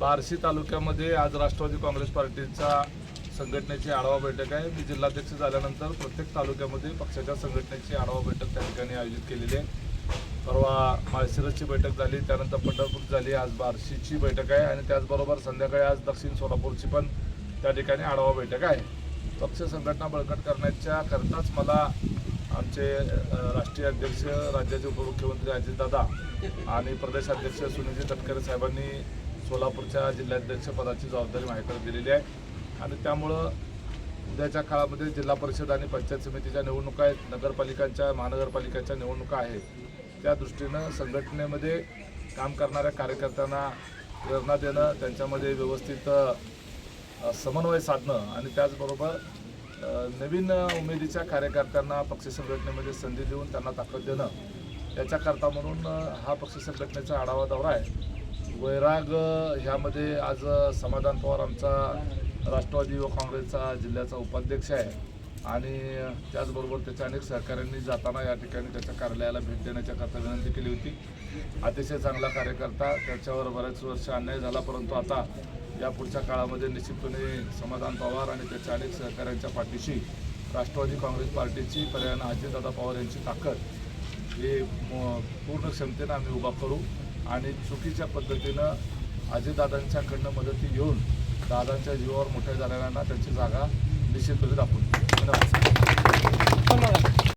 बार्शी तालुक्यामध्ये आज राष्ट्रवादी काँग्रेस पार्टीचा संघटनेची आढावा बैठक आहे. मी जिल्हाध्यक्ष झाल्यानंतर प्रत्येक तालुक्यामध्ये पक्षाच्या संघटनेची आढावा बैठक त्या ठिकाणी आयोजित केलेली आहे. परवा माळशिरसची बैठक झाली त्यानंतर पंढरपूर झाली आज बार्शीची बैठक आहे आणि त्याचबरोबर संध्याकाळी आज दक्षिण सोलापूरची पण त्या ठिकाणी आढावा बैठक आहे. पक्ष संघटना बळकट करण्याच्या करताच मला आमचे राष्ट्रीय अध्यक्ष राज्याचे उपमुख्यमंत्री अजितदादा आणि प्रदेशाध्यक्ष सुनीलजी तटकरे साहेबांनी सोलापूरच्या जिल्हाध्यक्ष पदाची जबाबदारी माझ्याकडे दिलेली आहे. आणि त्यामुळं उद्याच्या काळामध्ये जिल्हा परिषद आणि पंचायत समितीच्या निवडणुका आहेत नगरपालिकांच्या महानगरपालिकांच्या निवडणुका आहेत. त्या दृष्टीनं संघटनेमध्ये काम करणाऱ्या कार्यकर्त्यांना प्रेरणा देणं त्यांच्यामध्ये व्यवस्थित समन्वय साधणं आणि त्याचबरोबर नवीन उमेदीच्या कार्यकर्त्यांना पक्ष संघटनेमध्ये संधी देऊन त्यांना ताकद देणं याच्याकरता म्हणून हा पक्ष संघटनेचा आढावा दौरा आहे. वैराग ह्यामध्ये आज समाधान पवार आमचा राष्ट्रवादी व काँग्रेसचा जिल्ह्याचा उपाध्यक्ष आहे. आणि त्याचबरोबर त्याच्या अनेक सहकाऱ्यांनी जाताना या ठिकाणी त्याच्या कार्यालयाला भेट देण्याच्याकरता विनंती केली होती. अतिशय चांगला कार्यकर्ता त्याच्यावर बऱ्याच वर्ष अन्याय झाला परंतु आता या पुढच्या काळामध्ये निश्चितपणे समाधान पवार आणि त्याच्या अनेक सहकाऱ्यांच्या पाठीशी राष्ट्रवादी काँग्रेस पार्टीची पर्यायानं अजितदादा पवार यांची ताकद हे म- पूर्ण क्षमतेनं आम्ही उभा करू. आणि चुकीच्या पद्धतीनं अजितदादांच्याकडनं मदती घेऊन दादांच्या जीवावर मोठ्या झालेल्यांना त्यांची जागा निश्चितपणे दाखवून धन्यवाद धन्यवाद.